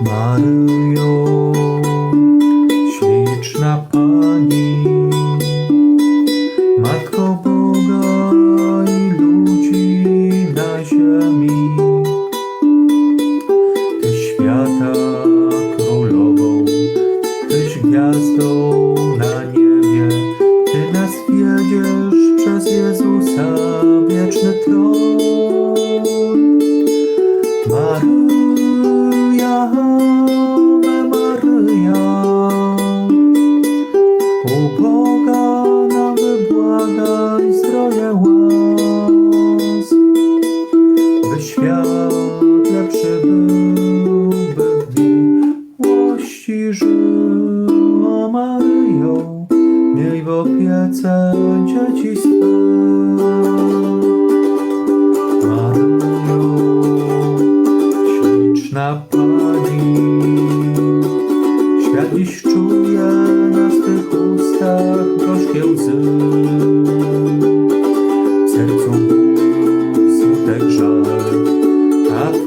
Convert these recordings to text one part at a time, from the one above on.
Maryjo, śliczna Pani, Matko Boga i ludzi na ziemi, żył. O Maryjo, miej w opiece dzieci swe. Maryjo, śliczna Pani, świat dziś czuje na swych ustach gorzkie łzy. Sercu smutek, żal, a w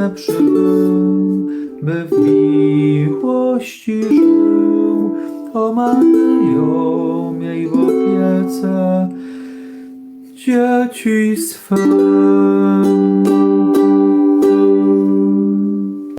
lepszy był, by w miłości żył. O Maryjo, miej w opiece dzieci swe.